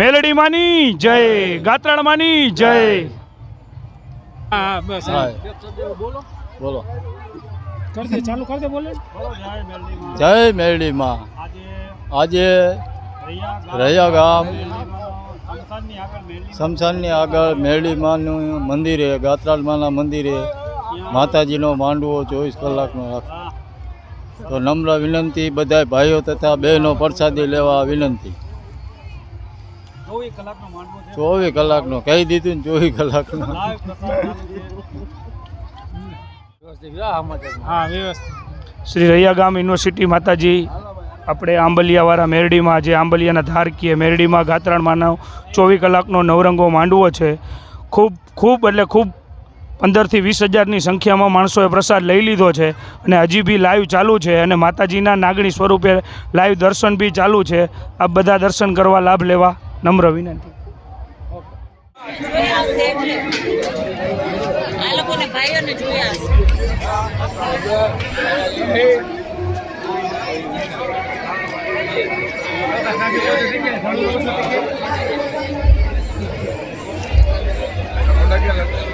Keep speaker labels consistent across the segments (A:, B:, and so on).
A: મેલડી માની જય ગાત્રાણ માની જય.
B: હા બસ
C: હા. બોલો.
B: કર દે ચાલુ કર દે બોલે.
C: જય મેરડીમાં આજે રહ્યા ગામ શમશાનની આગળ મેરડીમાનું મંદિરે ગાત્રાલમાના મંદિરે માતાજીનો માંડવો ચોવીસ કલાકનો રાખ. તો નમ્ર વિનંતી બધા ભાઈઓ તથા બહેનો પ્રસાદી લેવા વિનંતી. ચોવીસ કલાકનો કહી દીધું ને ચોવીસ કલાકનો.
B: હા
A: શ્રી રૈયા ગામ યુનિવર્સિટી માતાજી આપણે આંબલિયાવાળા મેરડીમાં જે આંબલિયાના ધાર કીએ મેરડીમાં ગાત્રાણમાંનો ચોવીસ કલાકનો નવરંગો માંડવો છે. ખૂબ ખૂબ એટલે ખૂબ પંદરથી વીસ હજારની સંખ્યામાં માણસોએ પ્રસાદ લઈ લીધો છે અને હજી બી લાઈવ ચાલુ છે અને માતાજીના નાગણી સ્વરૂપે લાઈવ દર્શન બી ચાલુ છે. આ બધા દર્શન કરવા લાભ લેવા નમ્ર વિનંતી.
D: જોયા હશે.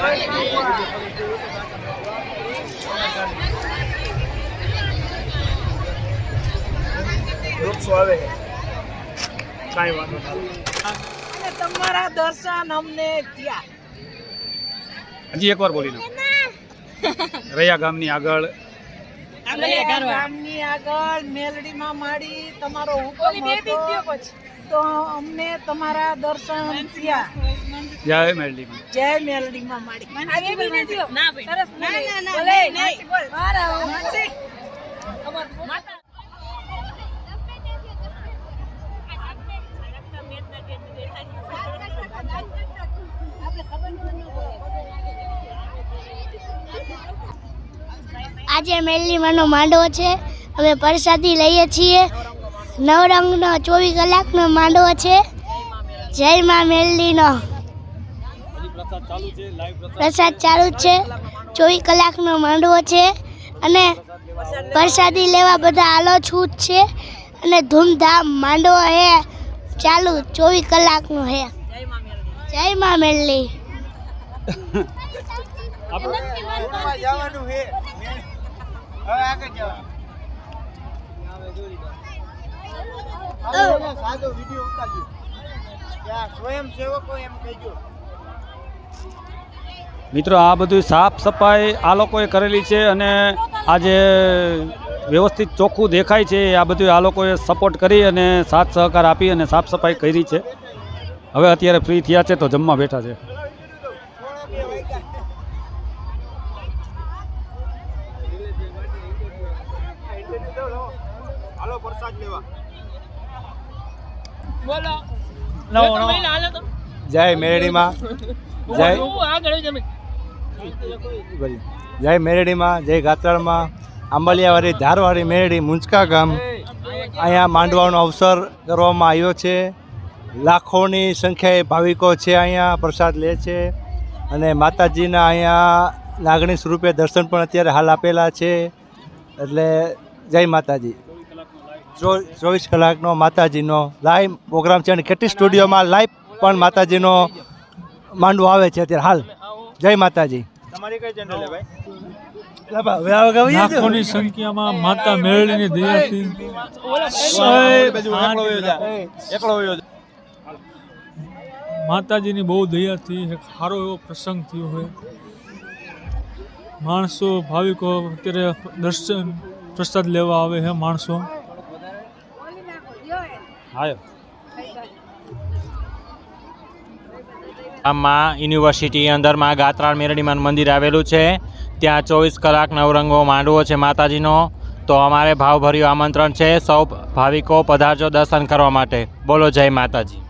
D: આ લોકોને ભાઈઓને જોયા હશે આમાં ઈ કોઈને વજન નહોતું.
E: અને તમારા દર્શન અમને થયા.
B: હજી એકવાર બોલી લો રૈયા ગામની આગળ.
E: ગામની આગળ મેલડીમાં માડી તમારો હુકમ હતો. તો અમને તમારા દર્શન થયા.
B: જય મેરડીમાં.
E: જય મેલડીમાં માડી
D: ના ભાઈ. ના, ના, ના, નહીં, નહીં.
F: આજે મેલીમાંનો માંડવો છે. અમે પ્રસાદી લઈએ છીએ. નવરંગનો ચોવીસ કલાકનો માંડવો છે. જય માં મેલડીનો. પ્રસાદ ચાલુ છે. ચોવીસ કલાકનો માંડવો છે. અને પ્રસાદી લેવા બધા આલો છૂટ છે. અને ધૂમધામ માંડવો હે. ચાલુ ચોવીસ કલાકનો હે. જય માં મેલડી.
B: મિત્રો આ બધું સાફ સફાઈ આ લોકોએ કરેલી છે અને આજે વ્યવસ્થિત ચોખ્ખું દેખાય છે આ બધું આ લોકોએ સપોર્ટ કરી અને સાથ સહકાર આપી અને સાફ સફાઈ કરી છે. હવે અત્યારે ફ્રી થયા છે તો જમવા બેઠા છે.
G: જય મેરડીમાં. જય. જય મેરડીમાં જય ગાત્રાળમાં આંબલિયાવાળી ધારવાડી મેરડી મુંજકા ગામ. અહીંયા માંડવાનો અવસર કરવામાં આવ્યો છે. લાખોની સંખ્યાએ ભાવિકો છે અહીંયા પ્રસાદ લે છે. અને માતાજીના અહીંયા લાગણી સ્વરૂપે દર્શન પણ અત્યારે હાલ આપેલા છે. એટલે જય માતાજી. ચોવીસ કલાકનો માતાજીનો લાઈવ પ્રોગ્રામ છે અને કેટલી સ્ટુડિયોમાં લાઈવ પણ માતાજીનો માંડવો આવે છે અત્યારે. હાલ. જય માતાજી. તમારી કઈ ચેનલ ભાઈ
H: લાખોની સંખ્યામાં માતા મેળવીની દયાથી માતાજીની બહુ દયાથી એક સારો એવો પ્રસંગ થયો હોય. માણસો ભાવિકો અત્યારે દર્શન પ્રસાદ લેવા આવે છે માણસો.
I: ગામમાં યુનિવર્સિટી અંદરમાં ગાત્રાળ મેરડીમાન મંદિર આવેલું છે. ત્યાં ચોવીસ કલાક નવરંગો માંડવો છે માતાજીનો. તો અમારે ભાવભર્યું આમંત્રણ છે. સૌ ભાવિકો પધારજો દર્શન કરવા માટે. બોલો જય માતાજી.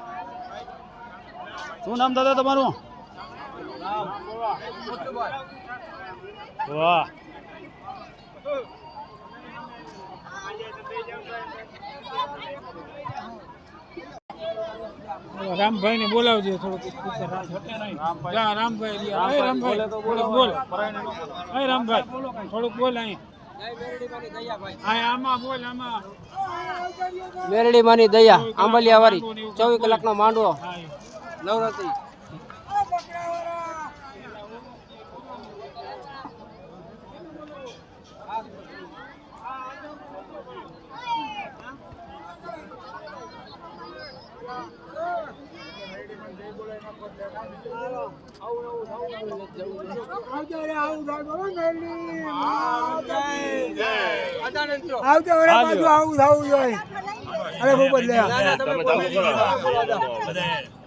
B: શું નામ દાદા તમારું? વાહ.
J: રામભાઈ ને બોલાવજો થોડુંક. જા, રામભાઈ બોલ રામભાઈ થોડુંક બોલ. અય રામભાઈ થોડુંક બોલ અહીં. અહીં આમાં બોલ આમાં
K: આવજો માની દયા આંબલિયા વાળી ચોવીસ કલાકનો માંડવો
J: હા,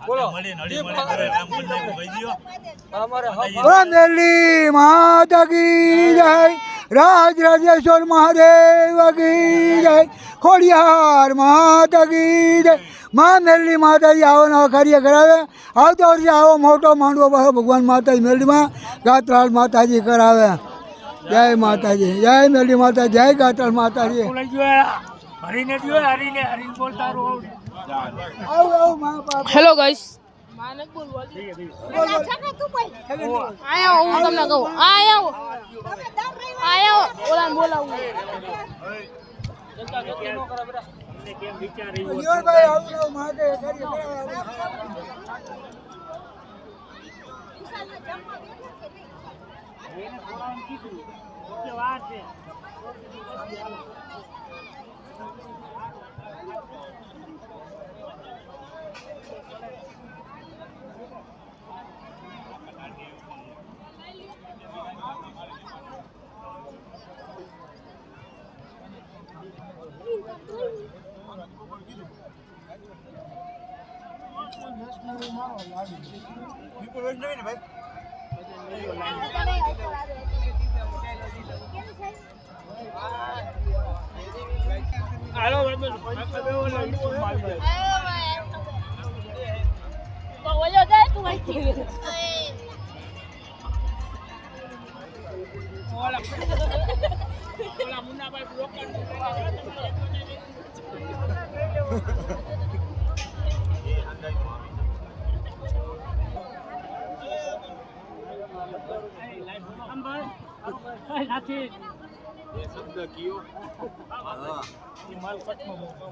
K: નવરાત્રી
L: મેરલી માતા કી જય. રાજ રાજેશ્વર મહાદેવ કી જય. ખોડિયાર માતા કી જય. માં મેરલી માતાજી આવો નવા કાર્ય કરાવે. આવતો વર્ષે આવો મોટો માંડવો બસો ભગવાન માતાજી મેરલીમાં ગાત્રાળ માતાજી કરાવે. જય માતાજી જય મેરલી માતા જય ગાત્રાળ માતાજી.
M: હરીને જો હરીને હરીને બોલતા
K: હેલો ગાઈસ
D: આયા હું 我就在读完题。
L: Hola. Hola, una barroca. ભાઈ નાથી
D: એ શબ્દ કયો? હા. એ માલ કટમાં મોકલો.